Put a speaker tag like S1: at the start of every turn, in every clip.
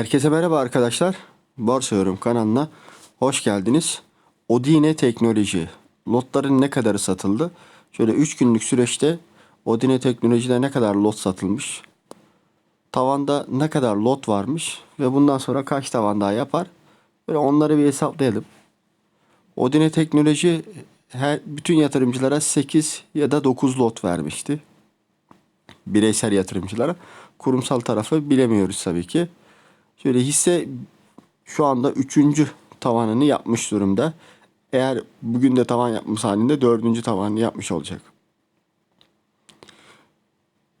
S1: Herkese merhaba arkadaşlar. Borsa kanalına hoş geldiniz. Odine Teknoloji. Lotların ne kadarı satıldı? Şöyle 3 günlük süreçte Odine Teknoloji'de ne kadar lot satılmış? Tavanda ne kadar lot varmış? Ve bundan sonra kaç tavan daha yapar? Böyle onları bir hesaplayalım. Odine Teknoloji her, bütün yatırımcılara 8 ya da 9 lot vermişti bireysel yatırımcılara. Kurumsal tarafı bilemiyoruz tabii ki. Şöyle hisse şu anda üçüncü tavanını yapmış durumda. Eğer bugün de tavan yapmış halinde dördüncü tavanını yapmış olacak.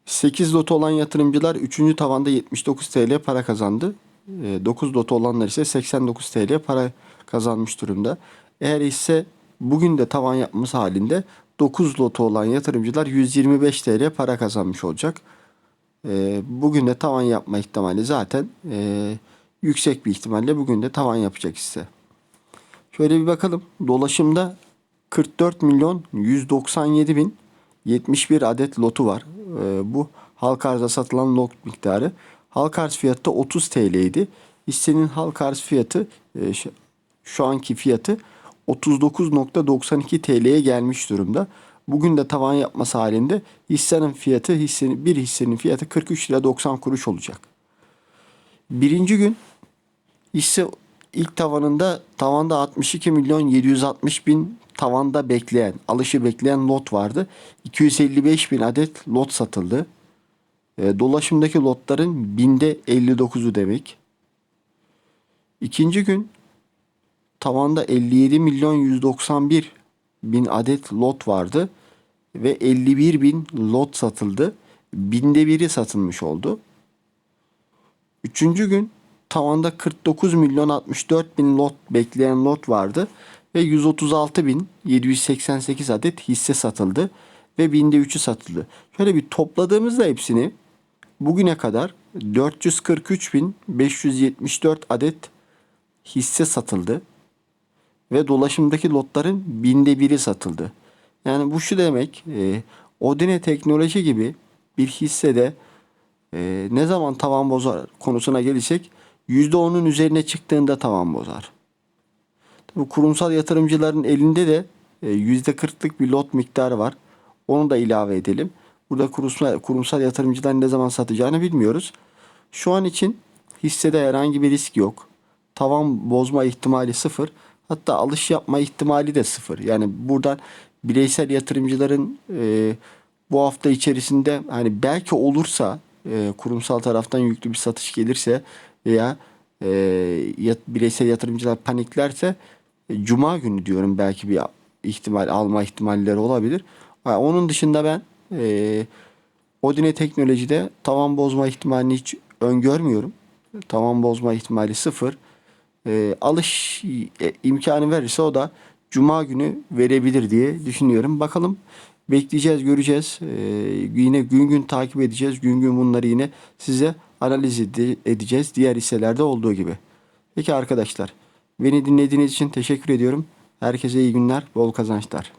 S1: 8 lotu olan yatırımcılar 3. tavanda 79 TL para kazandı. 9 lotu olanlar ise 89 TL para kazanmış durumda. Eğer ise bugün de tavan yapması halinde 9 lotu olan yatırımcılar 125 TL para kazanmış olacak. Ee, bugün de tavan yapma ihtimali zaten e, yüksek bir ihtimalle bugün de tavan yapacak ise. Şöyle bir bakalım. Dolaşımda 44 milyon 197 bin 71 adet lotu var. Ee, bu halk arzda satılan lot miktarı. Halk arz fiyatı da 30 TL idi. Hissenin halk arz fiyatı e, şu anki fiyatı 39.92 TL'ye gelmiş durumda. Bugün de tavan yapması halinde hissenin fiyatı hissenin bir hissenin fiyatı 43 lira 90 kuruş olacak. Birinci gün hisse ilk tavanında tavanda 62 milyon 760 bin tavanda bekleyen alışı bekleyen lot vardı. 255 bin adet lot satıldı. E, dolaşımdaki lotların binde 59'u demek. İkinci gün tavanda 57 milyon 191 bin adet lot vardı ve 51 bin lot satıldı. Binde biri satılmış oldu. Üçüncü gün tavanda 49 milyon 64 bin lot bekleyen lot vardı ve 136 bin 788 adet hisse satıldı ve binde 3'ü satıldı. Şöyle bir topladığımızda hepsini bugüne kadar 443 bin 574 adet hisse satıldı ve dolaşımdaki lotların binde biri satıldı. Yani bu şu demek e, Odine teknoloji gibi bir hissede e, ne zaman tavan bozar konusuna gelirsek %10'un üzerine çıktığında tavan bozar. Tabii kurumsal yatırımcıların elinde de e, %40'lık bir lot miktarı var. Onu da ilave edelim. Burada kurumsal, kurumsal yatırımcılar ne zaman satacağını bilmiyoruz. Şu an için hissede herhangi bir risk yok. Tavan bozma ihtimali sıfır. Hatta alış yapma ihtimali de sıfır. Yani buradan bireysel yatırımcıların e, bu hafta içerisinde hani belki olursa e, kurumsal taraftan yüklü bir satış gelirse veya e, yat, bireysel yatırımcılar paniklerse e, cuma günü diyorum belki bir ihtimal alma ihtimalleri olabilir. Ha, onun dışında ben e, Odine Teknoloji'de tavan bozma ihtimalini hiç öngörmüyorum. Tavan bozma ihtimali sıfır e, alış e, imkanı verirse o da Cuma günü verebilir diye düşünüyorum. Bakalım bekleyeceğiz, göreceğiz. E, yine gün gün takip edeceğiz. Gün gün bunları yine size analiz ede- edeceğiz. Diğer hisselerde olduğu gibi. Peki arkadaşlar, beni dinlediğiniz için teşekkür ediyorum. Herkese iyi günler, bol kazançlar.